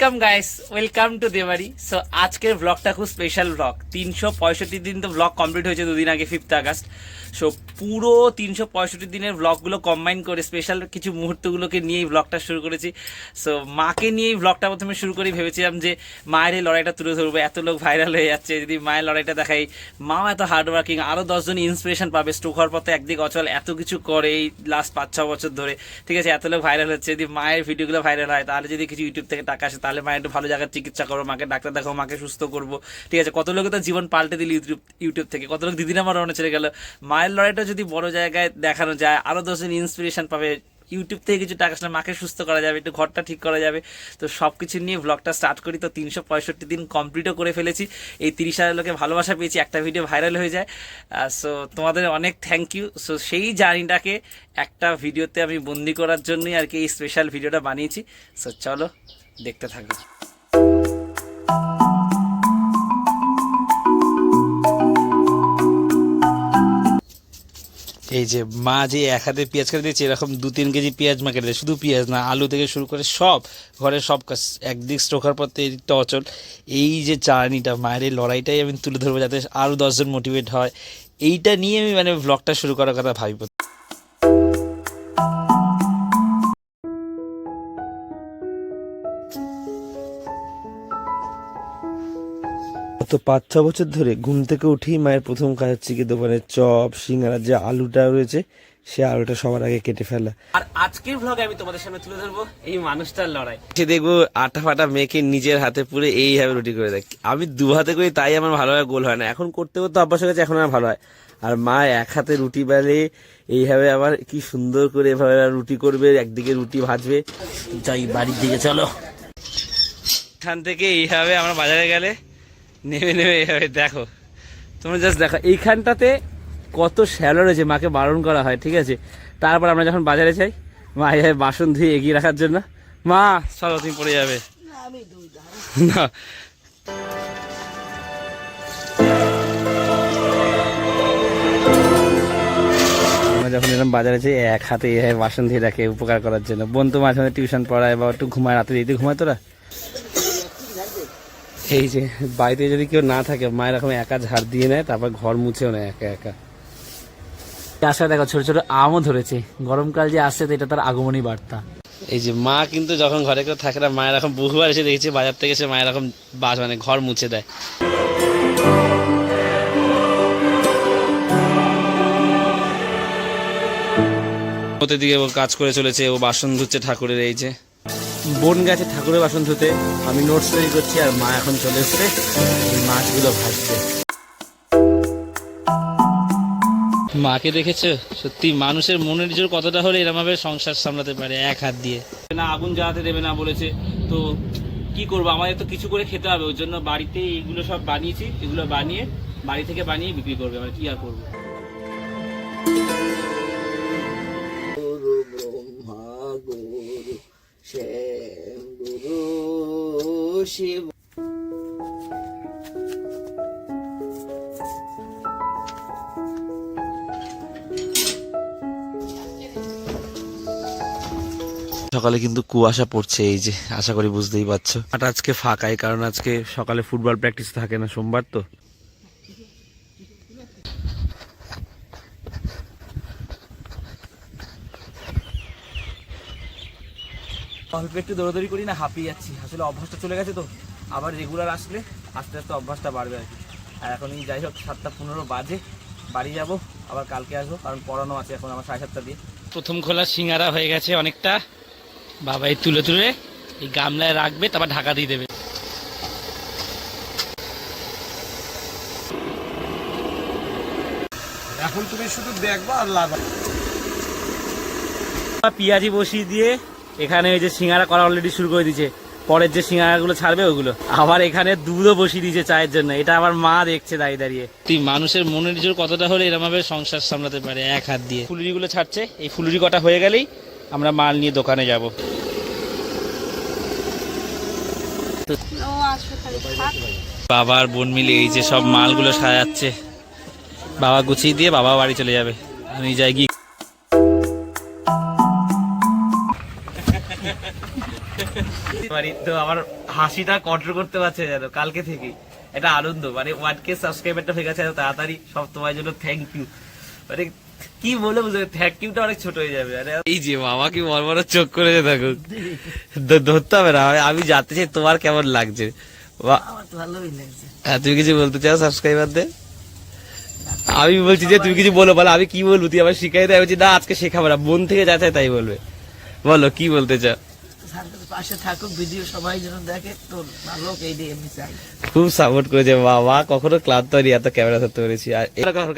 Welcome guys welcome to Debari so আজকের ব্লগটা খুব স্পেশাল ব্লগ তিনশো পঁয়ষট্টি দিন তো ব্লগ কমপ্লিট হয়েছে দুদিন আগে ফিফথ আগস্ট সো পুরো তিনশো পঁয়ষট্টি দিনের ব্লগগুলো কম্বাইন করে স্পেশাল কিছু মুহূর্তগুলোকে নিয়েই ব্লগটা শুরু করেছি। সো মাকে নিয়েই ব্লগটা প্রথমে শুরু করেই ভেবেছিলাম যে, মায়ের এই লড়াইটা তুলে ধরবো। এত লোক ভাইরাল হয়ে যাচ্ছে। যদি মায়ের লড়াইটা দেখাই, মাও এত হার্ডওয়ার্কিং আরও দশজন ইন্সপিরেশন পাবে। স্ট্রোক হওয়ার পথে একদিক অচল, এত কিছু করে এই লাস্ট পাঁচ ছ বছর ধরে। ঠিক আছে, এত লোক ভাইরাল হচ্ছে। যদি মায়ের ভিডিওগুলো ভাইরাল হয়, তাহলে যদি কিছু ইউটিউব থেকে টাকা আসে তাহলে মায়ের একটু ভালো জায়গায় চিকিৎসা করো, মাকে ডাক্তার দেখাও, মাকে সুস্থ করব। ঠিক আছে, কত লোকে তো জীবন পাল্টে দিল ইউটিউব ইউটিউব থেকে। কত লোক দিদির আমার মনে চলে গেল। মায়ের লড়াইটা যদি বড় জায়গায় দেখানো যায় আরও দশজন ইন্সপিরেশন পাবে। ইউটিউব থেকে কিছু টাকা আসলে মাকে সুস্থ করা যাবে, একটু ঘরটা ঠিক করা যাবে। তো সব কিছু নিয়ে ব্লগটা স্টার্ট করি। তো তিনশো পঁয়ষট্টি দিন কমপ্লিটও করে ফেলেছি। এই তিরিশ হাজার লোকে ভালোবাসা পেয়েছি। একটা ভিডিও ভাইরাল হয়ে যায়। সো তোমাদের অনেক থ্যাংক ইউ সো সেই জার্নিটাকে একটা ভিডিওতে আমি বন্দি করার জন্যই আর কি এই স্পেশাল ভিডিওটা বানিয়েছি। সো চলো। দেখতে থাকো। এই যে মা যে এক হাতে পেঁয়াজ কেটে দিয়েছে, এরকম দু তিন কেজি পেঁয়াজ মা কেটে শুধু পেঁয়াজ না, আলু থেকে শুরু করে সব, ঘরের সব কাজ একদিক স্টোকার পর তো এদিকটা অচল। এই যে চারানিটা মায়ের এই লড়াইটাই আমি তুলে ধরবো যাতে আরও দশজন মোটিভেট হয়। এইটা নিয়ে আমি মানে ব্লগটা শুরু করার কথা ভাবি গত পাঁচ ছ বছর ধরে ঘুম থেকে উঠেই মায়ের প্রথম কাজ হচ্ছে কি দোকানের চপ সিঙ্গারা যে আলুটা রয়েছে সে আলুটা সবার আগে কেটে ফেলা। আর আজকের ব্লগে আমি তোমাদের সামনে তুলে ধরবো এই মানুষটার লড়াই। সে দেখব আটা ফাটা মেখে নিজের হাতে পুরে এইভাবে রুটি করে দেয়। আমি দু হাতে করি তাই আমার ভালোভাবে গোল হয় না। এখন করতে করতে অভ্যাস হয়ে গেছে এখন আমার ভালো হয়। আর মা এক হাতে রুটি বেলে এইভাবে আবার কি সুন্দর করে এভাবে রুটি করবে একদিকে রুটি ভাজবে। যাই বাড়ির দিকে চলো। এখান থেকে এইভাবে আমরা বাজারে গেলে নেমে নেমে এইভাবে দেখো। তোমরা জাস্ট দেখো এইখানটাতে কত শ্যালো রয়েছে মাকে বারণ করা হয় ঠিক আছে? তারপর আমরা যখন বাজারে যাই মা এইভাবে বাসন ধুয়ে এগিয়ে রাখার জন্য মা চলো তুমি পড়ে যাবে। না আমরা যখন এরকম বাজারে যাই এক হাতে বাসন ধুয়ে রাখে উপকার করার জন্য। বোন তো মাঝে মাঝে টিউশন পড়ায় বা একটু ঘুমায় রাতে দিতে ঘুমায় তোরা? এই যে বাড়িতে যদি কেউ না থাকে মা এরকম একা ঝাড় দিয়ে নেয় তারপর ঘর মুছেও নেয় একা একা। আশা দেখো ছোট ছোট আমও ধরেছে। গরমকাল যে আসছে তো এটা তার আগমনী বার্তা। এই যে মা কিন্তু যখন ঘরে কেউ থাকে না মায়ের এখন বহুবার এসে দেখেছি বাজার থেকে এসে মায়ের এখন বাস মানে ঘর মুছে দেয়। ওতে দিকে ও কাজ করে চলেছে ও বাসন ধুচ্ছে ঠাকুরের এই যে। বোন গেছে ঠাকুরের বাসন ধুতে আমি নোটস তৈরি করছি আর মা এখন চলে এসছে। এই মাছগুলো ভাজতে। মাকে দেখেছ? সত্যি মানুষের মনের জোর কতটা হলে এরমভাবে সংসার সামলাতে পারে এক হাত দিয়ে। না আগুন জ্বালাতে দেবে না বলেছে। তো কি করব? আমাদের তো কিছু করে খেতে হবে ওই জন্য বাড়িতে এগুলো সব বানিয়েছি এগুলো বানিয়ে বাড়ি থেকে বানিয়ে বিক্রি করবে। আমরা কি আর করব? গুরু ব্রহ্মা গুরু গুরু শিব সকালে কিন্তু কুয়াশা পড়ছে এই যে আশা করি বুঝতেই পারছ। আর আজকে ফাঁকাই কারণ আজকে সকালে ফুটবল প্র্যাকটিস থাকে না সোমবার তো। অল্প একটু দৌড়াদৌড়ি করি না হাঁপিয়ে যাচ্ছি। আসলে অভ্যাসটা চলে গেছে তো। আবার রেগুলার আসলে আস্তে আস্তে অভ্যাসটা বাড়বে আর কি। আর এখন এই যাই হোক সাতটা পনেরো বাজে বাড়ি যাব আবার কালকে আসব কারণ পড়ানো আছে এখন আমার সাড়ে সাতটা দিয়ে। প্রথম খোলা সিঙ্গারা হয়ে গেছে অনেকটা। বাবা এই তুলে তুলে এই গামলায় রাখবে তারপর ঢাকা দিয়ে দেবে। এখন তুমি শুধু দেখবা আর লাভ পেঁয়াজি বসিয়ে দিয়ে এখানে ওই যে সিঙ্গারা করা অলরেডি শুরু করে দিয়েছে। পরের যে সিঙ্গারাগুলো ছাড়বে ওগুলো। আবার এখানে দুধও বসিয়ে দিয়েছে চায়ের জন্য। এটা আমার মা দেখছে দাঁড়িয়ে দাঁড়িয়ে। তুই মানুষের মনের জোর কতটা হলে এরকম ভাবে সংসার সামলাতে পারে এক হাত দিয়ে? ফুলুরিগুলো ছাড়ছে। এই ফুলুরি কটা হয়ে গেলেই আমরা মাল নিয়ে দোকানে যাব। বাবার বোন মিলে এই যে সব মালগুলো সাজাচ্ছে। বাবা গুছিয়ে দিয়ে বাবা বাড়ি চলে যাবে। আমি যাই গিয়ে পারি তো আমার হাসিটা কন্ট্রোল করতে পারছে যেন কালকে থেকে এটা আনন্দ মানে ওয়ান কে সাবস্ক্রাইবারটা হয়ে গেছে তাড়াতাড়ি সব তোমার জন্য থ্যাংক ইউ মানে কি বলে বুঝবে থ্যাংক ইউটা অনেক ছোট হয়ে যাবে আরে এই যে বাবা কি বড় বড় চোখ দেখো। ধ- ধরতে হবে না আমি- জানতে চাই তোমার কেমন লাগছে। বা- আমার তো হ্যাঁ, তুমি কিছু বলতে চাও সাবস্ক্রাইবারদের আমি বলছি যে তুমি কিছু বলো বলো আমি কি বলব? তুই আবার শিখাই দেয় বলছি না আজকে শেখাবো না। মন থেকে যা চাই তাই বলবে। বলো কি বলতে চাও? পাশে থাকুক ভিডিও সবাই যেন দেখে তো ভালো এই দিয়ে আমি চাই। খুব সাপোর্ট করেছে বাবা কখনো ক্লান্ত হয়নি এত ক্যামেরা ধরতে পেরেছি। আর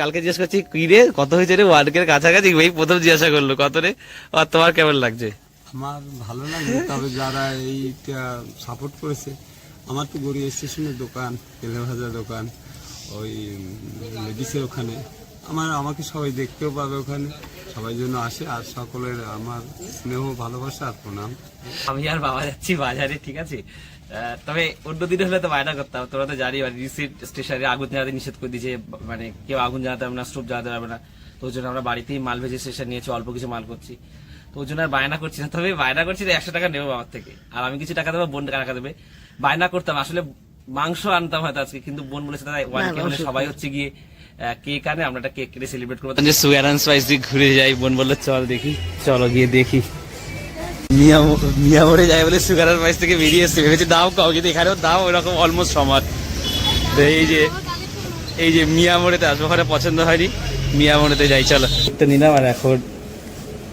কালকে জিজ্ঞেস করছি কি রে কত হয়েছে রে? ওয়ার্ডের কাছাকাছি? এই প্রথম জিজ্ঞাসা করল কত রে? আর তোমার কেমন লাগছে? আমার ভালো লাগে তবে যারা এইটা সাপোর্ট করেছে আমার তো গড়িয়া স্টেশনের দোকান তেলে ভাজা দোকান ওই লেডিসের ওখানে। আমার আমাকে সবাই দেখতেও পাবে ওখানে সবাই জন্য আসে আর সকলের আমার স্নেহ ভালোবাসা আর প্রণাম। আমি আর বাবা যাচ্ছি বাজারে ঠিক আছে? তবে অন্য দিন হলে তো বায়না করতাম তোরা তো জানি রিসেন্ট স্টেশনে আগুন জ্বালাতে নিষেধ করে দিয়েছে মানে কেউ আগুন জ্বালাতে হবে না স্টোভ জ্বালাতে পারবে না। তো ওই জন্য আমরা বাড়িতেই মাল ভেজে স্টেশন নিয়েছি অল্প কিছু মাল করছি। তো ওই জন্য আর বায়না করছি না তবে বায়না করছি একশো টাকা নেব বাবার থেকে। আর আমি কিছু টাকা দেবো বোন টাকা দেবে? বায়না করতাম আসলে মাংস আনতাম হয়তো আজকে কিন্তু বোন বলেছে দাদা ওয়ান সবাই হচ্ছে গিয়ে কেক আনে আমরা একটা কেক কেটে সেলিব্রেট করব। যে সুয়ার অ্যান্ড স্পাইস দিয়ে ঘুরে যাই বোন বলল চল দেখি। চলো গিয়ে দেখি। মিয়ামরে যায় বলে সুগার আর থেকে বেরিয়ে এসছে। ভেবেছি দাম কাও কিন্তু এখানেও দাম ওইরকম অলমোস্ট সমান। তো এই যে এই যে মিয়ামোড়েতে আসব ওখানে পছন্দ হয়নি। মিয়ামোড়েতে যাই চলো। তো নিলাম আর এখন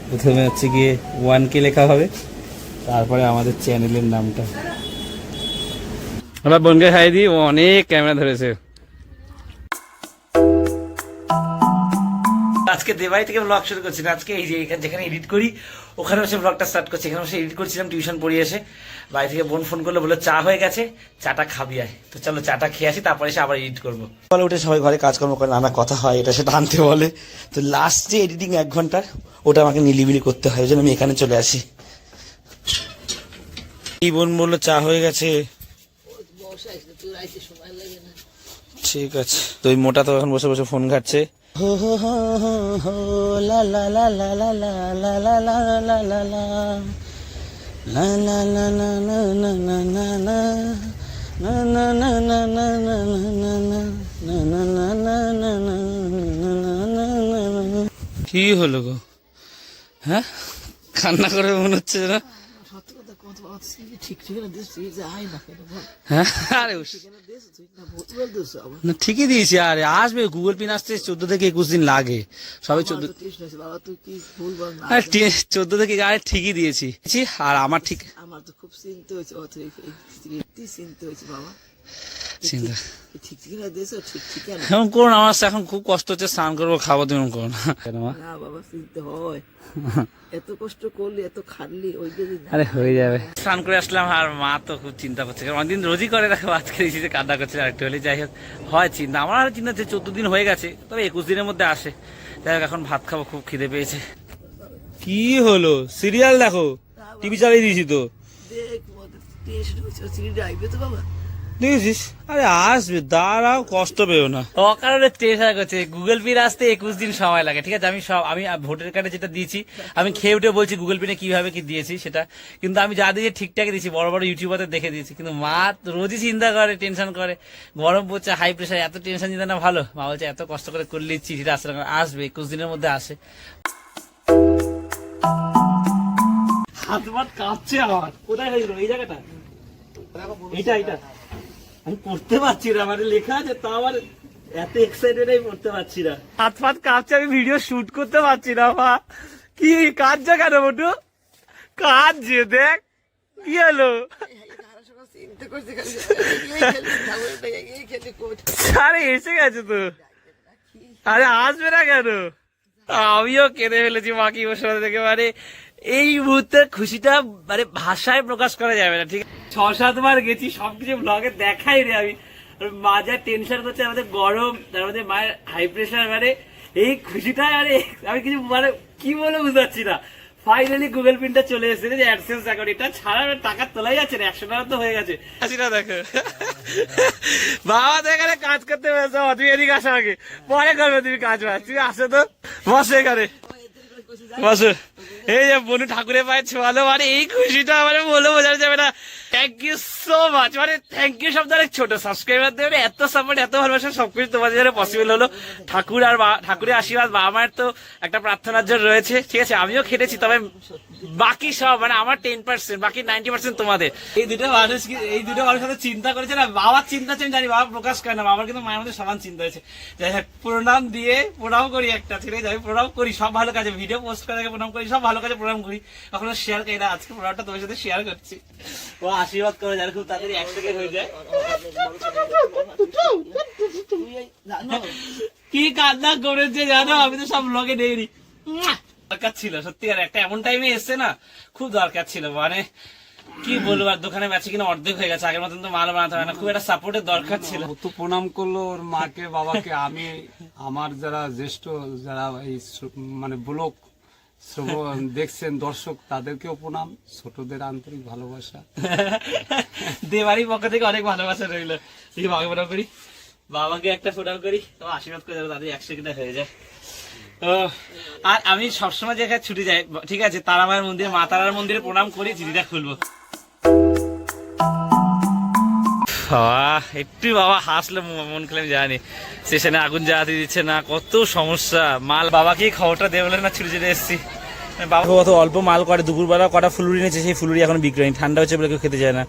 প্রথমে হচ্ছে গিয়ে ওয়ান কে লেখা হবে। তারপরে আমাদের চ্যানেলের নামটা। আমরা বোনকে খাই দিই অনেক ক্যামেরা ধরেছে। আজকে দেবাই থেকে ব্লগ শুরু করছি না। আজকে এই যে এখানে যেখানে এডিট করি, ওখানে বসে ব্লগটা স্টার্ট করছি। এখানে বসে এডিট করছিলাম টিউশন পড়িয়ে এসে। বাড়ি থেকে বোন ফোন করল বলে চা হয়ে গেছে, চাটা খাবি আয়। তো চলো, চাটা খেয়ে আসি, তারপরে এসে আবার এডিট করব। সকালে উঠে সবাই ঘরে কাজকর্ম করে, নানা কথা হয়, এটা সেটা আনতে বলে। তো লাস্ট যে এডিটিং এক ঘণ্টার, ওটা আমাকে নিলিবিলি করতে হয়, ওই জন্য আমি এখানে চলে আসি। এই বোন বলল, চা হয়ে গেছে। ঠিক আছে। তো ওই মোটা তো এখন বসে বসে ফোন ঘাটছে। কি হলো গো হ্যাঁ কান্না করে মনে হচ্ছে না ঠিকই দিয়েছি আরে আসবে গুগল পিন আসতে চোদ্দ থেকে একুশ দিন লাগে সবাই চোদ্দ চোদ্দ থেকে আরে ঠিকই দিয়েছি আর আমার ঠিক আমার তো খুব চিন্তা হয়েছে চিন্তা হয়েছে বাবা চিন্তা। এখন করুন আমার এখন খুব কষ্ট হচ্ছে স্নান করব খাব তুমি করুন না। বাবা চিনতে হয়। এত কষ্ট করলি এত খাটলি ওই আরে হয়ে যাবে। স্নান করে আসলাম আর মা তো খুব চিন্তা করছে। কারণ অনেকদিন রোজই করে দেখো আজকে যে কান্না করছে আরেকটু হলে যাই হোক। হয় চিন্তা আমার আর চিন্তা হচ্ছে চোদ্দ দিন হয়ে গেছে তবে একুশ দিনের মধ্যে আসে। যাই হোক এখন ভাত খাব খুব খিদে পেয়েছে। কি হলো? সিরিয়াল দেখো টিভি চালিয়ে দিয়েছি তো। দেখ টেস্ট সিঁড়িটা আইবে তো বাবা। দেখেছিস? আরে আসবে দাঁড়াও কষ্ট পেও না। অকারণে হয়ে গেছে গুগল পিন আসতে একুশ দিন সময় লাগে ঠিক আছে? আমি সব আমি ভোটার কার্ডে যেটা দিয়েছি আমি খেয়ে উঠে বলছি গুগল পিনে কীভাবে কি দিয়েছি সেটা। কিন্তু আমি যা দিয়েছি ঠিকঠাক দিয়েছি বড় বড় ইউটিউবারদের দেখে দিয়েছি। কিন্তু মা রোজই চিন্তা করে টেনশন করে। গরম পড়ছে হাই প্রেশার এত টেনশন চিন্তা না ভালো। মা বলছে এত কষ্ট করে করলে চিঠিটা আসলে আসবে একুশ দিনের মধ্যে আসে। হাত মাত কাঁপছে আমার। কোথায় হয়েছিল? এই জায়গাটা? এইটা এইটা আমি পড়তে পারছি না মানে লেখা আছে তা আমার এত এক্সাইটেড আমি পড়তে পারছি না। হাত ফাত কাঁপছে, আমি ভিডিও শুট করতে পারছি না, মা। কি, কাঁদছে কেন বটু কাঁদছে, দেখ। কি হলো? আরে, এসে গেছে তো। আরে, আসবে না কেন? আমিও কেঁদে ফেলেছি, মা, কি বসে থেকে মানে এই মুহূর্তের খুশিটা মানে ভাষায় প্রকাশ করা যাবে না ঠিক আছে? ছ সাতবার গেছি সবকিছু ব্লগে দেখাই রে আমি। আর মা যা টেনশন করছে আমাদের গরম তার মধ্যে মায়ের হাই প্রেশার মানে এই খুশিটা মানে আমি কিছু মানে কি বলে বুঝতে পারছি না ফাইনালি গুগল পিনটা চলে এসেছে যে অ্যাডসেন্স অ্যাকাউন্ট এটা ছাড়া টাকা তোলাই যাচ্ছে না একশো টাকা তো হয়ে গেছে। হাসিটা দেখো। বাবা তো এখানে কাজ করতে ব্যস্ত তুমি এদিকে আসো আগে পরে করবে তুমি কাজ বাজ তুমি আসো তো বসো এখানে। বসো। এই যে বনু ঠাকুরের পায়ে ছোয়ালো মানে এই খুশিটা মানে বলে বোঝানো যাবে না। থ্যাংক ইউ সো মাচ মানে থ্যাংক ইউ শব্দ অনেক ছোট। সাবস্ক্রাইবার দেবে, এত সাপোর্ট এত ভালোবাসা, সবকিছু তোমাদের জন্য পসিবল হলো। ঠাকুর আর ঠাকুরের আশীর্বাদ বাবা মায়ের তো একটা প্রার্থনার জন্য রয়েছে। ঠিক আছে, আমিও খেটেছি, তবে বাকি সব মানে আমার টেন পার্সেন্ট বাকি নাইনটি পার্সেন্ট তোমাদের। এই দুটো মানুষ কি- এই দুটো মানুষ সাথে চিন্তা করেছে না, বাবার চিন্তা আমি জানি, বাবা প্রকাশ করে না, বাবার কিন্তু মায়ের মধ্যে সমান চিন্তা হয়েছে যাই হোক, প্রণাম দিয়ে, প্রণাম করি একটা ছেড়ে যাই প্রণাম করি, সব ভালো কাজে ভিডিও পোস্ট করে আগে প্রণাম করি, সব ভালো কাজে প্রণাম করি। কখনো শেয়ার করি না, আজকে প্রণামটা তোমার সাথে শেয়ার করছি। ও আশীর্বাদ করে যার খুব তাড়াতাড়ি এক সেকেন্ড হয়ে যায়। কি কান্না করেছে জানো? আমি তো সব লগে নেইনি দরকার ছিল, সত্যি আর একটা এমন টাইমে এসছে না, খুব দরকার ছিল। মানে কি বলব, আর দোকানে কিনা অর্ধেক হয়ে গেছে, আগের মতন তো মাল বানাতে হয় না, খুব একটা সাপোর্টের দর্কার ছিল। তো প্রণাম করল ওর মাকে, বাবাকে, আমি, আমার যারা জ্যেষ্ঠ, যারা এই মানে ব্লক দেখছেন দর্শক, তাদেরকেও প্রণাম, ছোটদের আন্তরিক ভালোবাসা। দেবাড়ির পক্ষ থেকে অনেক ভালোবাসা রইল। বাবাকে প্রণাম করি। বাবাকে একটা প্রণাম করি। তো আশীর্বাদ করে যাব তাদের একশো কিনা হয়ে যায়। আর আমি সবসময় যেখানে ছুটি যাই, ঠিক আছে? তারামায়ের মন্দিরে, মা তারার মন্দিরে প্রণাম করি, চিঠিটা খুলবো। বাবা একটু বাবা হাসলে মন খেলে আমি জানি। স্টেশনে আগুন জ্বালাতে দিচ্ছে না কত সমস্যা। মাল বাবাকে খবরটা দেবে বলে না ছুটি যেতে এসছি। বাবা কত অল্প মাল করে দুপুরবেলা কটা ফুলুরি নিয়েছে সেই ফুলুরি এখন বিক্রি হয়নি। ঠান্ডা হচ্ছে বলে কেউ খেতে চায় না।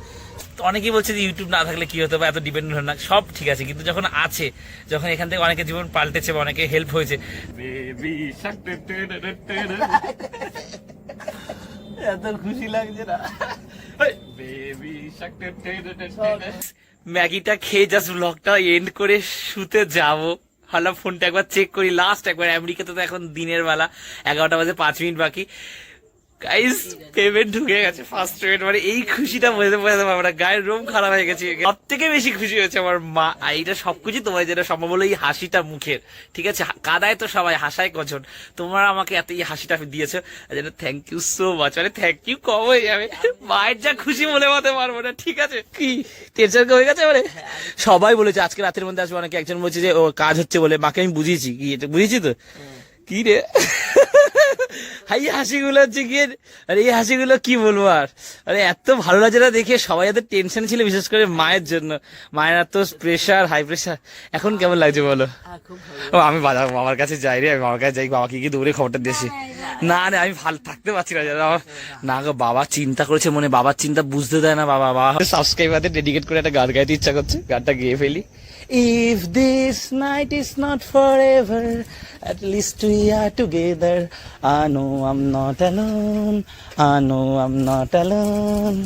তো অনেকেই বলছে যে ইউটিউব না থাকলে কি হতো বা এত ডিপেন্ডেন্ট হয় না। সব ঠিক আছে কিন্তু যখন আছে যখন এখান থেকে অনেকে জীবন পাল্টেছে বা অনেকে হেল্প হয়েছে। এত খুশি লাগছে না। ম্যাগিটা খেয়ে জাস্ট ব্লগটা এন্ড করে শুতে যাব। হালা ফোনটা একবার চেক করি। লাস্ট একবার, আমেরিকাতে তো এখন দিনের বেলা। এগারোটা বাজে পাঁচ মিনিট বাকি। গাইস পেমেন্ট ঢুকে গেছে ফার্স্ট পেমেন্ট মানে এই খুশিটা বোঝাতে বোঝাতে পারব না। গায়ের রুম খারাপ হয়ে গেছে। সব থেকে বেশি খুশি হয়েছে আমার মা। এইটা সবকিছু তোমার যেটা সম্ভব হলো এই হাসিটা মুখের। ঠিক আছে? কাদায় তো সবাই, হাসায় কজন? তোমরা আমাকে এত এই হাসিটা দিয়েছ। যেন থ্যাংক ইউ সো মাচ মানে থ্যাংক ইউ কম হয়ে যাবে। মায়ের যা খুশি বলে বলতে পারব না। ঠিক আছে? কি? টেনশন হয়ে গেছে মানে? সবাই বলেছে, আজকে রাতের মধ্যে আসবে। অনেকে একজন বলছে যে, ও কাজ হচ্ছে বলে। মাকে আমি বুঝিয়েছি। কি এটা বুঝিয়েছি তো? কি রে? হাই হাসিগুলো হচ্ছে গিয়ে আরে এই হাসিগুলো কি বলব আর? আরে এত ভালো লাগছে না দেখে সবাই এত টেনশন ছিল বিশেষ করে মায়ের জন্য। মায়ের এত প্রেশার হাই প্রেশার এখন কেমন লাগছে বলো? ও আমি বাবা বাবার কাছে যাই রে আমি বাবার কাছে যাই বাবাকে গিয়ে দৌড়ে খবরটা দিয়েছি। না না আমি ভালো থাকতে পারছি না না গো বাবা চিন্তা করেছে মনে বাবার চিন্তা বুঝতে দেয় না বাবা বাবা। সাবস্ক্রাইবারদের ডেডিকেট করে একটা গান গাইতে ইচ্ছা করছে গানটা গেয়ে ফেলি। If this night is not forever at least we are together. I know I'm not alone. I know I'm not alone.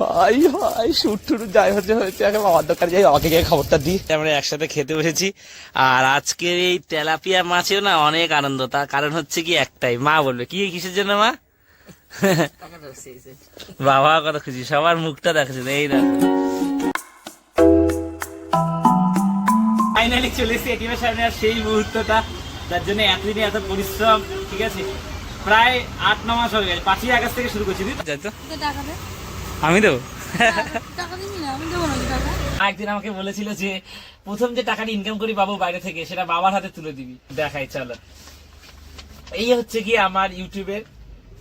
ভাই ভাই শুট টুট যাই হচ্ছে হয়েছে। এখন বাবার দোকানে যাই বাবাকে গিয়ে খবরটা দিই। আমরা একসাথে খেতে বসেছি। আর আজকের এই তেলাপিয়া মাছেও না অনেক আনন্দ। তার কারণ হচ্ছে কি একটাই। মা বলবে কি কিসের জন্য মা? বাবা কত খুশি। সবার মুখটা দেখছে এই না ফাইনালি চলে এসেছি এটিএমের সামনে আর সেই মুহূর্তটা তার জন্য এতদিনে এত পরিশ্রম ঠিক আছে? প্রায় আট ন মাস হয়ে গেছে পাঁচই আগস্ট থেকে শুরু করছি তুই তো? আমি দেবো? টাকা দিবি না আমি দেবো নাকি টাকা। একদিন আমাকে বলেছিল যে প্রথম যে টাকাটা ইনকাম করি বাবু বাইরে থেকে সেটা বাবার হাতে তুলে দিবি। দেখাই চলো এই হচ্ছে কি আমার ইউটিউবের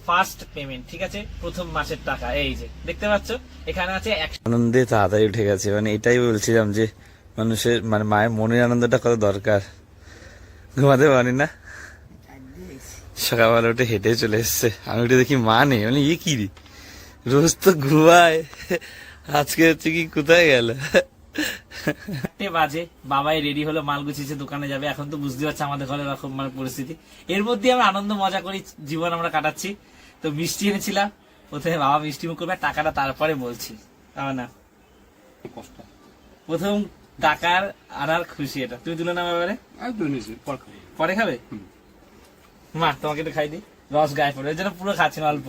ফার্স্ট পেমেন্ট ঠিক আছে? প্রথম মাসের টাকা এই যে দেখতে পাচ্ছ? এখানে আছে একশো আনন্দে তাড়াতাড়ি উঠে গেছে মানে এটাই বলছিলাম যে মানুষের মানে মায়ের মনের আনন্দটা কত দরকার। ঘুমাতে পারি না। সকালবেলা উঠে হেঁটে চলে এসছে। আমি উঠে দেখি মা নেই। মানে ইয়ে কি রে? রোজ তো ঘুমায়। আজকে হচ্ছে কি কোথায় গেল? বাজে। বাবাই রেডি হলো মাল গুছিয়েছে দোকানে যাবে। এখন তো বুঝতে পারছে আমাদের ঘরে এরকম মানে পরিস্থিতি। এর মধ্যে আমরা আনন্দ মজা করি জীবন আমরা কাটাচ্ছি। তো মিষ্টি এনেছিলাম। প্রথমে বাবা মিষ্টি মুখ করবে টাকাটা তারপরে বলছি। না? প্রথম টাকার আনার খুশি এটা। তুমি তুলে নাও এবারে? পর খাব। পরে খাবে? মা তোমাকে একটু খাই দিই। রস গায়ে পড়ে জন্য পুরো খাচ্ছি না অল্প।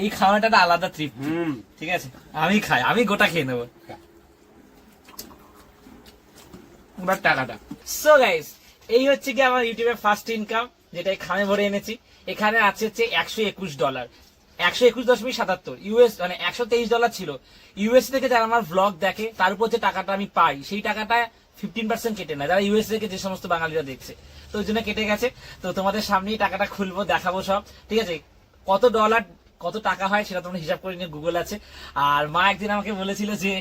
এই খাওয়াটা একটা আলাদা তৃপ্তি হুম। ঠিক আছে? আমি খাই আমি গোটা খেয়ে নেব। এবার টাকাটা। সো গাইস এই হচ্ছে কি আমার ইউটিউবের ফার্স্ট ইনকাম যেটা এই খামে ভরে এনেছি। এখানে আছে হচ্ছে একশো একুশ ডলার একশো একুশ দশমিক সাতাত্তর। ইউএস মানে একশো তেইশ ডলার ছিল। ইউএস থেকে যারা আমার ব্লগ দেখে, তার উপর যে টাকাটা আমি পাই, সেই টাকাটা ফিফটিন পার্সেন্ট কেটে নেয়। যারা ইউএস থেকে যে সমস্ত বাঙালিরা দেখছে। তো ওই জন্য কেটে গেছে। তো তোমাদের সামনেই টাকাটা খুলবো, দেখাবো সব। ঠিক আছে? কত ডলার কত টাকা হয় সেটা তোমরা হিসাব করে নিয়ে গুগল আছে। আর মা একদিন আমাকে বলেছিল যে,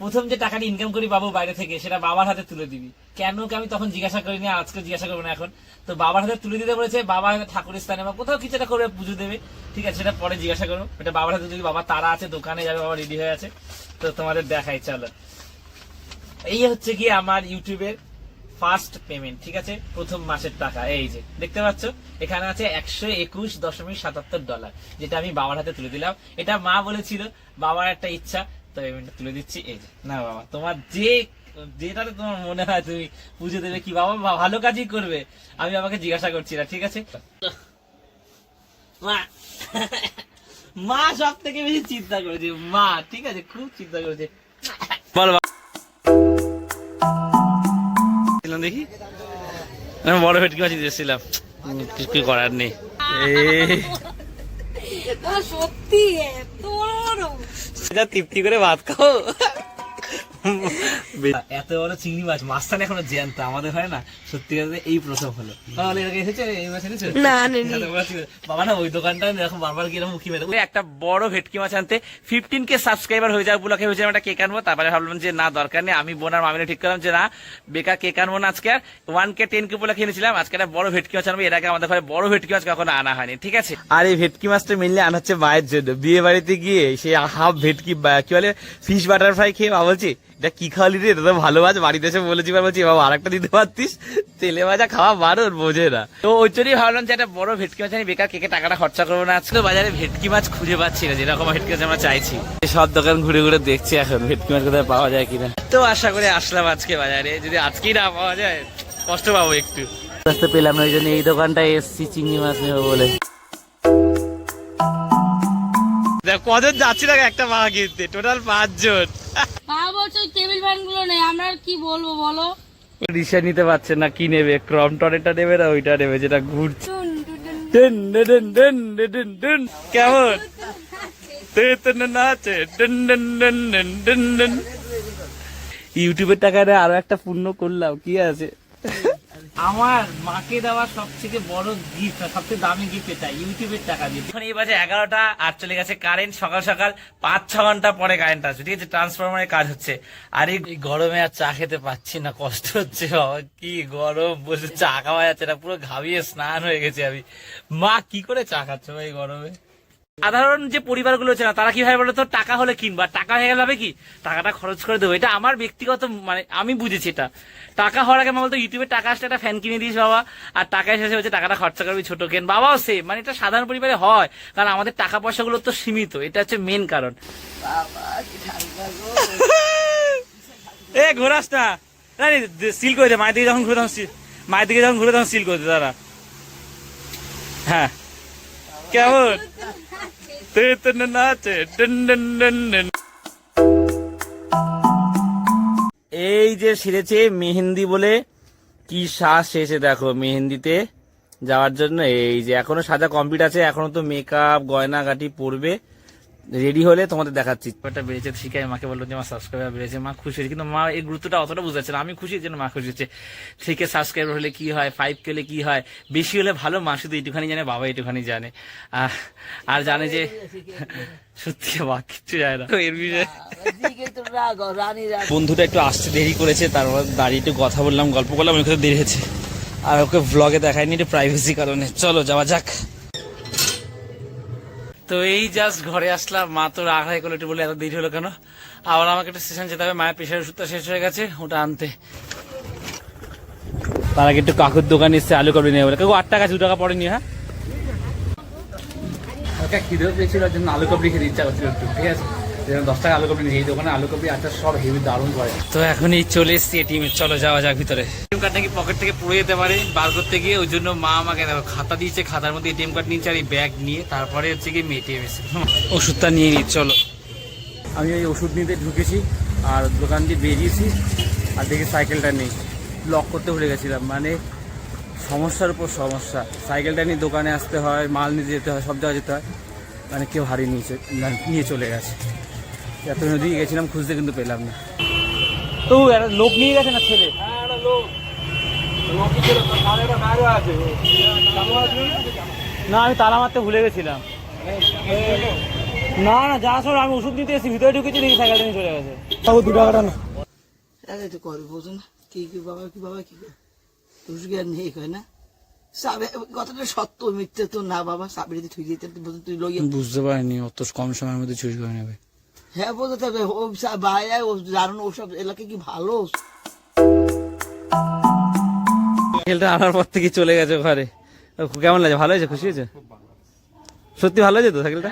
প্রথম যে টাকাটা ইনকাম করি বাবু বাইরে থেকে, সেটা বাবার হাতে তুলে দিবি। কেন আমি তখন জিজ্ঞাসা করিনি আজকে জিজ্ঞাসা করব না এখন? তো বাবার হাতে তুলে দিতে বলেছে বাবার হাতে ঠাকুরের স্থানে বা কোথাও কিছু একটা করবে, পুজো দেবে। ঠিক আছে, সেটা পরে জিজ্ঞাসা করব এটা বাবার হাতে যদি বাবা তারা আছে, দোকানে যাবে, বাবা রেডি হয়ে আছে। তো তোমাদের দেখাই, চলো। এই হচ্ছে কি আমার ইউটিউবের ফার্স্ট পেমেন্ট, ঠিক আছে? প্রথম মাসের টাকা, এই যে, দেখতে পাচ্ছ? এখানে আছে একশো একুশ দশমিক সাতাত্তর ডলার, যেটা আমি বাবার হাতে তুলে দিলাম। এটা মা বলেছিল, বাবার একটা ইচ্ছা, তো পেমেন্টটা তুলে দিচ্ছি, এই যে। না বাবা, তোমার যে, যেটাতে তোমার মনে হয় তুমি পুজো দেবে কি বাবা ভালো কাজই করবে, আমি আমাকে জিজ্ঞাসা করছি না, ঠিক আছে? মা মা সব থেকে বেশি চিন্তা করেছে, মা, ঠিক আছে? খুব চিন্তা করেছে। বল ছিলাম দেখি। আমি বড় ভেটকি মাছ দিয়েছিলাম কিছু করার নেই। সত্যি তৃপ্তি করে ভাত খাও। এত বড় চিংড়ি মাছ মাছটা এখনও জ্যান্ত আমাদের হয় না? সত্যি কথা এই প্রথম হলো। তাহলে এর আগে এসেছে? এই মাছ এনেছো? না, বাবা না ওই দোকানটা এরকম বারবার মুখি মেরে একটা বড় ভেটকি মাছ আনতে ফিফটিন কে সাবস্ক্রাইবার হয়ে উপলক্ষে হয়েছে একটা কেক আনব। তারপরে ভাবলাম যে না দরকার নেই আমি বোনার মামিনে ঠিক করলাম যে না বেকার কেক আনব না আজকে। আর ওয়ান কে টেন কে উপলক্ষে এনেছিলাম আজকে একটা বড় ভেটকি মাছ আনব। এর আগে আমাদের ঘরে বড় ভেটকি মাছ কখনো আনা হয়নি ঠিক আছে? আর এই ভেটকি মাছটা মেনলি আনা হচ্ছে মায়ের জন্য। বিয়ে বাড়িতে গিয়ে সেই হাফ ভেটকি বা- কি বলে ফিশ বাটার ফ্রাই খেয়ে মা বলছি এটা কি খাওয়ালি রে? এটা তো ভালো মাছ বাড়িতে এসে বলেছি বা বলছি বাবা আরেকটা দিতে পারতিস? তেলে ভাজা খাওয়া বারণ বোঝে না। তো ওই জন্যই ভাবলাম যে একটা বড় ভেটকি মাছ আমি বেকার কেকে টাকাটা খরচা করব না? আজকে বাজারে ভেটকি মাছ খুঁজে পাচ্ছি না যেরকম ভেটকি মাছ আমরা চাইছি। সব দোকান ঘুরে ঘুরে দেখছি এখন ভেটকি মাছ কোথায় পাওয়া যায় কিনা। তো আশা করে আসলাম আজকে বাজারে যদি আজকেই না পাওয়া যায় কষ্ট পাবো একটু। আসতে পেলাম না ওই জন্য এই দোকানটায় এসছি চিংড়ি মাছ নেব বলে। দেখ কজন যাচ্ছি না একটা মা কিনতে টোটাল পাঁচজন। মা বলছে ওই টেবিল ফ্যানগুলো নেই আমরা কি বলব বলো? রিসা নিতে পারছে না কি নেবে? ক্রম নেবে না ওইটা নেবে যেটা ঘুরছে। ডেন টুন টুন। ডুন ডুন ডুন ডুন ডুন ডুন কেমন তে তে না নাচে। ডেন ডেন ডেন ডেন ডেন ডুন ইউটিউবের টাকা আরও একটা পূর্ণ করলাম কি আছে? আমার মাকে দেওয়া সব থেকে বড় গিফট সবচেয়ে দামি গিফট এটা ইউটিউবের টাকা দিয়ে। এখন এই বাজে এগারোটা আর চলে গেছে কারেন্ট সকাল সকাল পাঁচ ছ ঘণ্টা পরে কারেন্ট আসবে ঠিক আছে? ট্রান্সফরমারের কাজ হচ্ছে। আর এই গরমে আর চা খেতে পাচ্ছি না কষ্ট হচ্ছে বাবা, কি গরম বসে চা খাওয়া যাচ্ছে না পুরো ঘামিয়ে স্নান হয়ে গেছে আমি। মা কি করে চা খাচ্ছে ভাই গরমে? সাধারণ যে পরিবারগুলো আছে না, তারা কি হয় বলতো টাকা হলে কিনবা টাকা হয়ে গেলে কি? টাকাটা খরচ করে দেবো। এটা আমার ব্যক্তিগত মানে আমি বুঝেছি এটা। টাকা হওয়ার আগে মা বলতো ইউটিউবে টাকা আসলে একটা ফ্যান কিনে দিস বাবা। আর টাকা এসে হচ্ছে টাকাটা খরচা করবি ছোট কেন? বাবাও সেম মানে এটা সাধারণ পরিবারে হয়, কারণ আমাদের টাকা পয়সাগুলো তো সীমিত, এটা হচ্ছে মেন কারণ। এ, ঘোরাস না। সিল করে দে, মায়ের দিকে যখন ঘুরে তখন মায়ের দিকে যখন ঘুরে তখন সিল করে দে, দাঁড়া। হ্যাঁ। কেমন? এই যে সেরেছে মেহেন্দি বলে, কি শ্বাস এসে দেখো মেহেন্দিতে যাওয়ার জন্য। এই যে এখনও সাজা কমপ্লিট আছে, এখনও তো মেকআপ গয়নাগাটি পরবে। রেডি হলে তোমাদের দেখাচ্ছি। ব্যাপারটা বেড়েছে শিখাই মাকে বলল যে আমার সাবস্ক্রাইবার বেড়েছে। মা খুশি হয়েছে কিন্তু মা এই গুরুত্বটা অতটা বুঝাচ্ছে না। আমি খুশি যেন মা খুশি হচ্ছে থেকে সাবস্ক্রাইবার হলে কি হয়? ফাইভ কে হলে কি হয়? বেশি হলে ভালো মা শুধু এইটুখানি জানে বাবা এইটুখানি জানে। আর জানে যে সত্যি বা কিচ্ছু যায় না। এর বিষয়ে। বন্ধুটা একটু আসতে দেরি করেছে তারপর দাঁড়িয়ে একটু কথা বললাম গল্প করলাম ওই কথা দেরি হয়েছে। আর ওকে ভ্লগে দেখায়নি একটু প্রাইভেসি কারণে। চলো যাওয়া যাক। তো এই জাস্ট ঘরে আসলাম। মা তো রাগ হয়ে একটু বলে এত দেরি হলো কেন? আবার আমাকে একটা স্টেশন যেতে হবে। মায়ের প্রেশার ওষুধটা শেষ হয়ে গেছে, ওটা আনতে। তার আগে একটু কাকুর দোকান এসছে আলু কবি নিয়ে বলে কাকু আট টাকা দু টাকা পড়েনি হ্যাঁ? খিদেও পেয়েছিল জন্য আলু কবি খেতে ইচ্ছা করছিল একটু, ঠিক আছে? দশ টাকা আলু কাবলি নিয়ে এই দোকানে আলু আচার সব হেভি দারুণ করে। তো এখন এই চলে এসছি এটিএম চলো যাওয়া যাক ভিতরে। এটিএম কার্ড নাকি পকেট থেকে পড়ে যেতে পারে বার করতে গিয়ে ওই জন্য মা আমাকে দেখো খাতা দিয়েছে খাতার মধ্যে এটিএম কার্ড নিয়েছে আর এই ব্যাগ নিয়ে তারপরে হচ্ছে কি এটিএম এসে ওষুধটা নিয়ে নিই চলো। আমি ওই ওষুধ নিতে ঢুকেছি আর দোকান দিয়ে বেরিয়েছি আর দেখি সাইকেলটা নেই। লক করতে ভুলে গেছিলাম মানে সমস্যার উপর সমস্যা। সাইকেলটা নিয়ে দোকানে আসতে হয় মাল নিতে যেতে হয় সব জায়গায় যেতে হয় মানে কেউ হারিয়ে নিয়েছে নিয়ে চলে গেছে। এত নদী গেছিলাম খুঁজতে কিন্তু পেলাম না। তো একটা লোক নিয়ে গেছে না ছেলে? না আমি তালা মারতে ভুলে গেছিলাম। না না যা সর আমি ওষুধ দিতে এসেছি ভিতরে ঢুকেছি দেখি সাইকেল নিয়ে চলে গেছে। বাবু দু টাকাটা না। এই তো করবে বোঝো না? কি কি বাবা কি বাবা কি? তুষ জ্ঞান নেই কয় না? সাবে কথাটা সত্য মিথ্যে তো না বাবা। সাবে যদি তুই যেতে তুই লইয়া বুঝতে পারিনি অত কম সময়ের মধ্যে চুরি করে নেবে। হ্যাঁ বোঝাতে হবে ও বাইরে ও জানো ওসব এলাকা কি ভালো? সাইকেলটা আনার পর থেকে চলে গেছে ঘরে কেমন লাগে ভালো হয়েছে? খুশি হয়েছে? সত্যি ভালো হয়েছে তো সাইকেলটা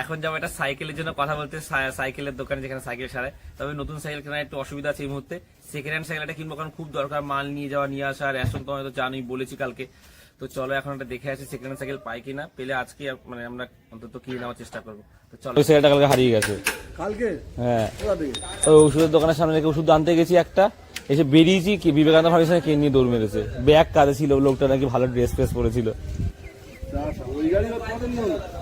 এখন যাব একটা সাইকেলের জন্য কথা বলতে সাই- সাইকেলের দোকানে যেখানে সাইকেল সারায় তবে নতুন সাইকেল কেনার একটু অসুবিধা আছে এই মুহূর্তে। সেকেন্ড হ্যান্ড সাইকেলটা কিনবো কারণ খুব দরকার মাল নিয়ে যাওয়া নিয়ে আসা রেশন তো হয়তো জানোই বলেছি কালকে। তো চলো এখন একটা দেখে আসি সেকেন্ড হ্যান্ড সাইকেল পাই কিনা। পেলে আজকে মানে আমরা অন্তত কিনে নেওয়ার চেষ্টা করব। তো চলো। ওই সাইকেলটা কালকে হারিয়ে গেছে। কালকে? হ্যাঁ। ওই ওষুধের দোকানের সামনে থেকে ওষুধ আনতে গেছি একটা। এসে বেরিয়েছি কি বিবেকানন্দ ফাউন্ডেশনে কে নিয়ে দৌড় মেরেছে। ব্যাগ কাঁধে ছিল লোকটা নাকি ভালো ড্রেস ফ্রেস পরেছিল। নিয়ে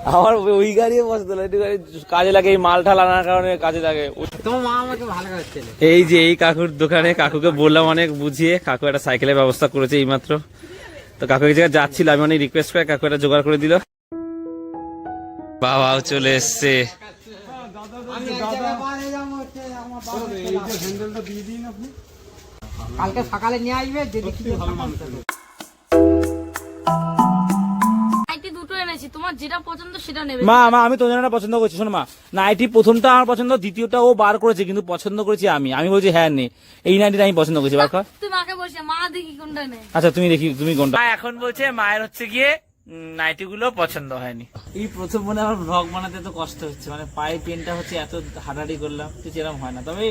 আমার ওই- গাড়ি পছন্দ না এই কাজে লাগে এই মাল ঠাল আনার কারণে কাজে লাগে। তোমার মা আমাকে ভালো কাছে এই যে এই কাকুর দোকানে কাকুকে বললাম অনেক বুঝিয়ে কাকু একটা সাইকেলের ব্যবস্থা করেছে এইমাত্র। তো কাকু এই জায়গায় যাচ্ছিল আমি অনেক রিকোয়েস্ট করে কাকু এটা জোগাড় করে দিল। বাবাও চলে এসছে। কালকে সকালে নিয়ে আসবে যদি কিছু এনেছি তোমার যেটা পছন্দ সেটা নেবে। মা মা আমি তোজনটা পছন্দ করছি শোনো মা। নাইটি প্রথমটা আমার পছন্দ দ্বিতীয়টা ও বার করেছে কিন্তু পছন্দ করেছি আমি। আমি বলছি হ্যাঁ নে। এই নাইটিটা আমি পছন্দ করেছি বার কর। তুই মাকে বলছে মা দেখি কোনটা নেই আচ্ছা তুমি দেখি তুমি কোনটা। এখন বলছে মায়ের হচ্ছে গিয়ে নাইটি গুলো পছন্দ হয়নি। এই প্রথম মনে আমার ব্লগ বানাতে তো কষ্ট হচ্ছে মানে পায়ে পেনটা হচ্ছে এত হাঁটাহাঁটি করলাম কিছু এরকম হয় না। তবে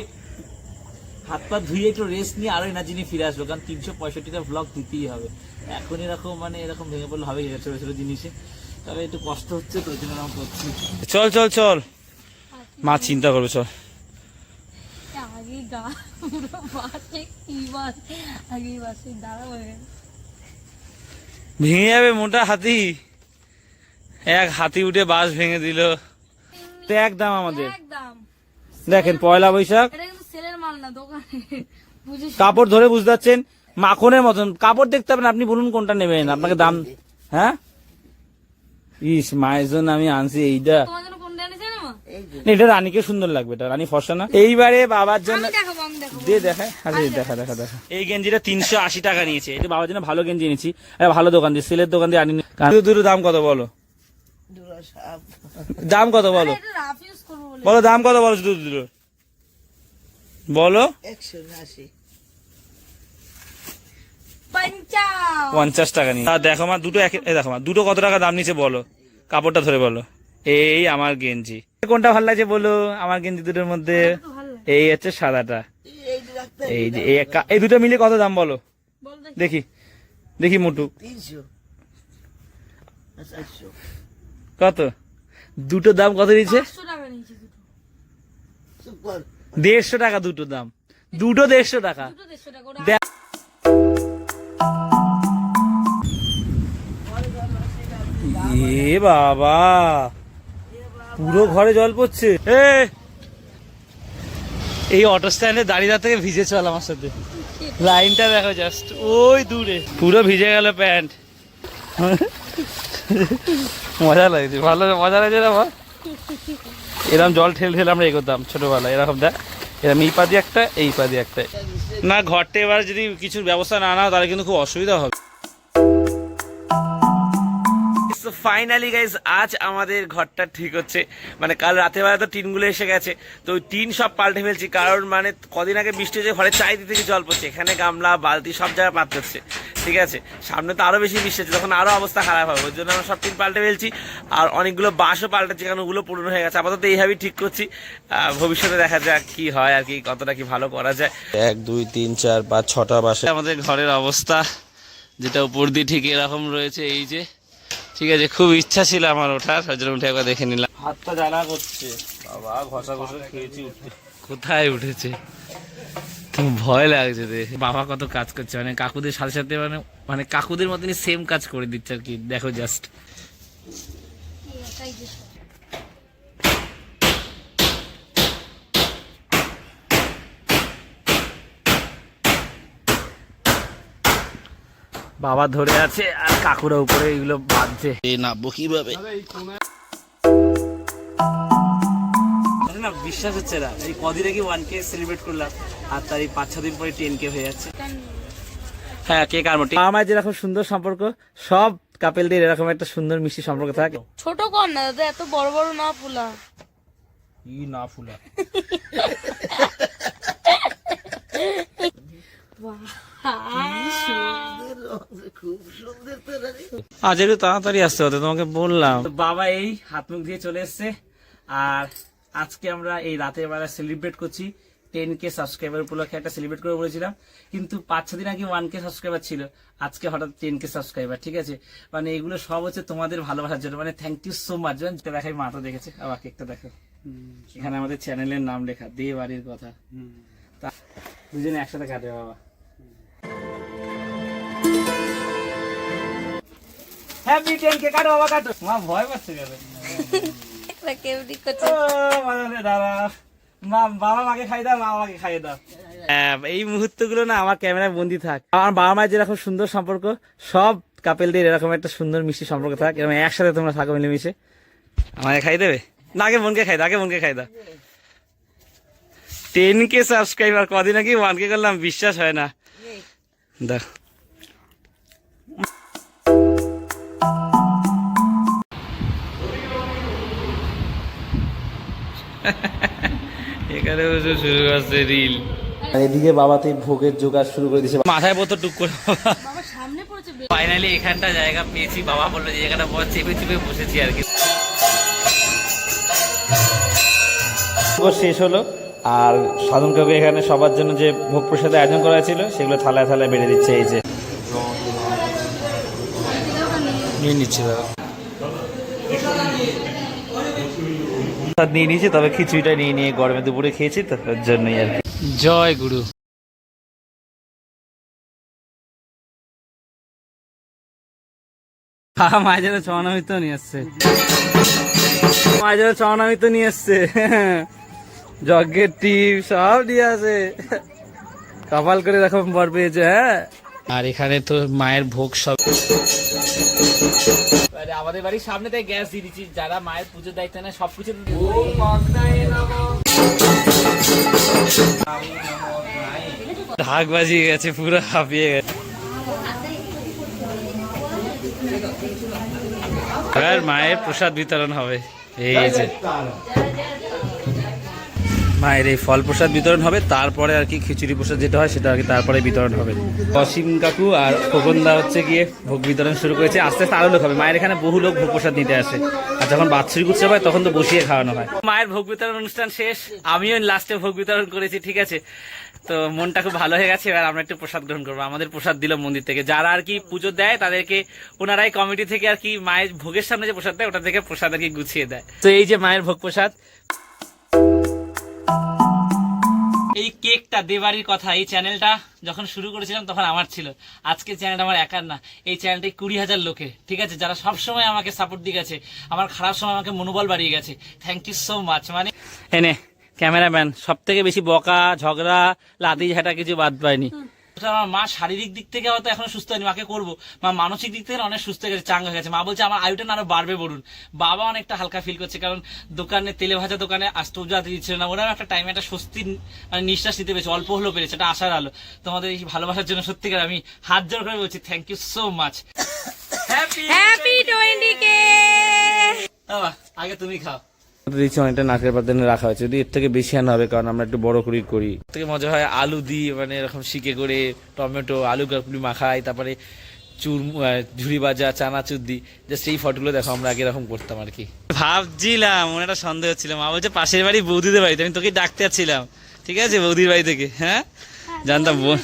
হাত পা ধুয়ে একটু রেস্ট নিয়ে আরও এনার্জি নিয়ে ফিরে আসব কারণ তিনশো পঁয়ষট্টিটা ব্লগ দিতেই হবে। এখন এরকম মানে এরকম ভেঙে পড়লে হবে ছোট ছোট জিনিসে। তবে একটু কষ্ট হচ্ছে তো জন্য এরকম করছি। চল চল চল। মা চিন্তা করবে চল। আগে গা পুরো বাসে কি বাস? আগে বাসে দাঁড়া ভেঙে যাবে মোটা হাতি। এক হাতি উঠে বাস ভেঙে দিল। তো একদম আমাদের। দেখেন পয়লা বৈশাখ। এটা কিন্তু সেলের মাল না দোকানে। বুঝেছি? কাপড় ধরে বুঝতে পারছেন? মাখনের মতন। কাপড় দেখতে পাবেন আপনি বলুন কোনটা নেবেন আপনাকে দাম। হ্যাঁ? ইস মায়ের জন্য আমি আনছি এইটা। তোমার জন্য কোনটা এনেছে না মা না, এটা রানীকে সুন্দর লাগবে এটা রানী ফর্সা না। এইবারে বাবার জন্য দিয়ে দেখা আরে দেখা দেখা দেখা। এই গেঞ্জিটা তিনশো আশি টাকা নিয়েছে। এটা বাবার জন্য ভালো গেঞ্জি এনেছি। আরে ভালো দোকান দিয়ে সেলের দোকান দিয়ে আনি দাম কত বলো? দাম কত বলো? এটা রাফ ইউজ করব বলে। বলো দাম কত বলো বলো। একশো আশি পঞ্চাশ। টাকা নিয়ে। দেখো মা দুটো এক দেখো মা দুটো কত টাকা দাম নিচে বলো? কাপড়টা ধরে বলো। এই আমার গেঞ্জি। কোনটা ভালো লাগছে বলো? আমার গেঞ্জি দুটোর মধ্যে। এই হচ্ছে সাদাটা। এই যে এই দুটো। মিলে কত দাম বলো? দেখি। দেখি। মোটু। কত? দুটো দাম কত কর দেড়শো টাকা দুটো দাম। দুটো দেড়শো টাকা। এ বাবা, পুরো ঘরে জল পড়ছে। এ, এই অটো স্ট্যান্ডে দাঁড়িয়ে থেকে ভিজে চল আমার সাথে। লাইনটা দেখো জাস্ট ওই দূরে। পুরো ভিজে গেল প্যান্ট। মজা লাগছে, ভালো, মজা লাগছে না আমার এরকম জল ঠেল ঠেলে আমরা এগোতাম ছোটবেলায়। এরকম দেখ এরকম এই পা দিয়ে একটা, এই পা দিয়ে একটা। না, ঘরটা এবার যদি কিছুর ব্যবস্থা না নাও, তাহলে কিন্তু খুব অসুবিধা হবে। ফাইনালি গাইজ আজ আমাদের ঘরটা ঠিক হচ্ছে। মানে কাল রাতের বেলা তো টিনগুলো এসে গেছে। তো ওই টিন সব পাল্টে ফেলছি। কারণ মানে কদিন আগে বৃষ্টি হয়েছে ঘরে চাইতে থেকে জল পড়ছে। এখানে গামলা বালতি সব জায়গায় পাত হচ্ছে। ঠিক আছে? সামনে তো আরও বেশি বৃষ্টি হচ্ছে তখন আরও অবস্থা খারাপ হবে। ওই জন্য আমরা সব টিন পাল্টে ফেলছি। আর অনেকগুলো বাঁশও পাল্টাচ্ছি কারণ ওগুলো পুরনো হয়ে গেছে। আপাতত এইভাবেই ঠিক করছি। ভবিষ্যতে দেখা যাক কি হয় আর কি কতটা কি ভালো করা যায়। এক দুই তিন চার পাঁচ ছটা বাসে আমাদের ঘরের অবস্থা যেটা উপর দিয়ে ঠিক এরকম রয়েছে এই যে ঠিক আছে খুব ইচ্ছা ছিল আমার ওঠার সজনে উঠে একবার দেখে নিলাম। হাতটা জ্বালা করছে। বাবা ঘষা ঘষা খেয়েছি উঠতে কোথায় উঠেছে? তো ভয় লাগছে দেখে। বাবা কত কাজ করছে মানে কাকুদের সাথে সাথে মানে মানে কাকুদের মতনই সেম কাজ করে দিচ্ছে আর কি। দেখো জাস্ট বাবা ধরে আছে আর কাকুরা উপরে এগুলো বাঁধছে। এ নামবো কীভাবে না বিশ্বাস হচ্ছে না। এই কদিন আগে ওয়ান কে সেলিব্রেট করলাম আর তার এই পাঁচ ছ দিন পরে টেন কে হয়ে যাচ্ছে। হ্যাঁ কে কার মোটে আমার যেরকম সুন্দর সম্পর্ক সব কাপেলদের এরকম একটা সুন্দর মিষ্টি সম্পর্ক থাকে। ছোট কর না দাদা এত বড় বড় না ফুলা। ই না ফুলা। আজ একটু তাড়াতাড়ি আসতে হতো তোমাকে বললাম। বাবা এই হাত মুখ দিয়ে চলে এসছে। আর আজকে আমরা এই রাতের বেলা সেলিব্রেট করছি। টেন কে সাবস্ক্রাইবার উপলক্ষে একটা সেলিব্রেট করে বলেছিলাম। কিন্তু পাঁচ ছ দিন আগে ওয়ান কে সাবস্ক্রাইবার ছিল। আজকে হঠাৎ টেন কে সাবস্ক্রাইবার ঠিক আছে? মানে এগুলো সব হচ্ছে তোমাদের ভালোবাসার জন্য। মানে থ্যাংক ইউ সো মাচ দেখাই মা তো দেখেছে। আবার কেকটা দেখো। এখানে আমাদের চ্যানেলের নাম লেখা দে বাড়ির কথা দুজনে একসাথে কাটে বাবা। হ্যাপি টেন কে কাটো বাবা কাটো। মা ভয় পাচ্ছে কেন? কেমনি করছে ও, বাবারে দাদা মা বাবা মাকে খাই দাও মা আমাকে খাইয়ে দাও। হ্যাঁ, এই মুহূর্তগুলো না আমার ক্যামেরায় বন্দি থাক। আমার বাবা মায়ের যেরকম সুন্দর সম্পর্ক সব কাপেলদের এরকম একটা সুন্দর মিষ্টি সম্পর্ক থাক। এরকম একসাথে তোমরা থাকো মিলেমিশে। আমাকে খাই দেবে? না আগে বোনকে খাই দাও আগে বোনকে খাই দাও। টেন কে সাবস্ক্রাইবার কদিন আগে ওয়ান কে করলাম বিশ্বাস হয় না। দেখ। এখানে বসে শুরু করছে রিল এদিকে বাবা তুই ভোগের জোগাড় শুরু করে দিয়েছে। মাথায় বোতল টুক করে বাবা। সামনে পড়েছে ফাইনালি এখানটা জায়গা পেয়েছি বাবা বলল যে এখানে বস চেপে চেপে বসেছি আর কি। শেষ হলো আর সাধন কাকু এখানে সবার জন্য যে ভোগ প্রসাদের আয়োজন করা ছিল সেগুলো থালায় থালায় বেড়ে দিচ্ছে এই যে। নিয়ে নিচ্ছে দাদা প্রসাদ নিয়ে নিয়েছি তবে খিচুড়িটা নিয়ে নিয়ে গরমে দুপুরে খেয়েছি তো ওর জন্যই আর কি। জয় গুরু। মায়ের জন্য চরণামিত নিয়ে মায়ের জন্য নিয়ে এসছে যজ্ঞের টিপ সব নিয়ে আসে। কপাল করে দেখো বর পেয়েছে হ্যাঁ? আর এখানে তো মায়ের ভোগ সব আমাদের বাড়ির সামনে তাই গ্যাস দিয়ে দিচ্ছি। যারা মায়ের পুজোর দায়িত্ব নেয় সবকিছু ঢাক বাজিয়ে গেছে পুরো হাঁপিয়ে গেছে। এবার মায়ের প্রসাদ বিতরণ হবে। এই যে। মায়ের এই ফল প্রসাদ বিতরণ হবে, তারপরে আর কি খিচুড়ি প্রসাদ যেটা হয় সেটা আর কি তারপরে বিতরণ হবে। অসীম কাকু আর খোকনদা হচ্ছে গিয়ে ভোগ বিতরণ শুরু করেছে। আস্তে আস্তে আরও লোক হবে। মায়ের এখানে বহু লোক ভোগ প্রসাদ নিতে আসে। আর যখন বাৎসরিক উৎসব হয়, তখন তো বসিয়ে খাওয়ানো হয়। মায়ের ভোগ বিতরণ অনুষ্ঠান শেষ। আমিও লাস্টে ভোগ বিতরণ করেছি, ঠিক আছে? তো মনটা খুব ভালো হয়ে গেছে, এবার আমরা একটু প্রসাদ গ্রহণ করব। আমাদের প্রসাদ দিল মন্দির থেকে। যারা আর কি পুজো দেয়, তাদেরকে ওনারাই কমিটি থেকে আর কি মায়ের ভোগের সামনে যে প্রসাদ দেয়, ওটা থেকে প্রসাদ আর কি গুছিয়ে দেয়। তো এই যে মায়ের ভোগ প্রসাদ। এই কেকটা দেবাড়ির কথা এই চ্যানেলটা যখন শুরু করেছিলাম তখন আমার ছিল। আজকে চ্যানেলটা আমার একার না এই চ্যানেলটি কুড়ি হাজার লোকের ঠিক আছে? যারা সব সময় আমাকে সাপোর্ট দিয়ে গেছে আমার খারাপ সময় আমাকে মনোবল বাড়িয়ে গেছে থ্যাংক ইউ সো মাচ মানে এনে ক্যামেরাম্যান সব থেকে বেশি বকা ঝগড়া লাদি ঝাঁটা কিছু বাদ পায়নি। আমার মা শারীরিক দিক থেকে হয়তো এখনও সুস্থ হয়নি মাকে করব। মা মানসিক দিক থেকে অনেক সুস্থ হয়ে গেছে চাঙ্গা হয়ে গেছে। মা বলছে আমার আয়ুটা না আরও বাড়বে বলুন। বাবা অনেকটা হালকা ফিল করছে কারণ দোকানে তেলে ভাজা দোকানে স্টোভ জ্বালাতে দিচ্ছিল না। ওরা একটা টাইমে একটা স্বস্তির মানে নিঃশ্বাস নিতে পেরেছে অল্প হলেও পেরেছে এটা আশার আলো। তোমাদের এই ভালোবাসার জন্য সত্যিকার আমি হাত জোর করে বলছি thank you so much happy twenty K আগে তুমি খাও। দিচ্ছি অনেকটা নাকের পাতা রাখা হয়েছে। যদি এর থেকে বেশি আনা হবে কারণ আমরা একটু বড় করেই করি। থেকে মজা হয় আলু দিই মানে এরকম শিকে করে টমেটো আলু কাকুলি মাখাই তারপরে চুর ঝুড়ি ভাজা চানাচুর দিই। জাস্ট এই ফটোগুলো দেখো আমরা আগে এরকম করতাম আর কি। ভাবছিলাম মনে একটা সন্দেহ হচ্ছিল মা বলছে পাশের বাড়ি বৌদিদের বাড়িতে। আমি তোকে ডাকতে যাচ্ছিলাম। ঠিক আছে বৌদির বাড়ি থেকে। হ্যাঁ? জানতাম বোন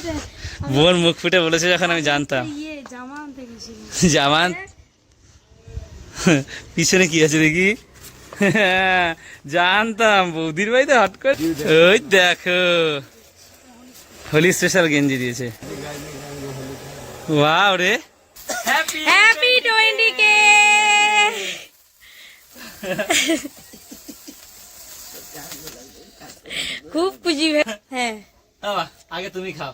বোন মুখ ফুটে বলেছে যখন আমি জানতাম। জামা জামান পিছনে কি আছে দেখি? জানতাম বৌদির বাড়িতে হট করে। ওই দেখো হোলি স্পেশাল গেঞ্জি দিয়েছে। ওয়াও রে। হ্যাপি টোয়েন্টি কে খুব খুশি হ্যাঁ আগে তুমি খাও।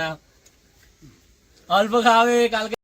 নাও। অল্প খাওয়াবে কালকে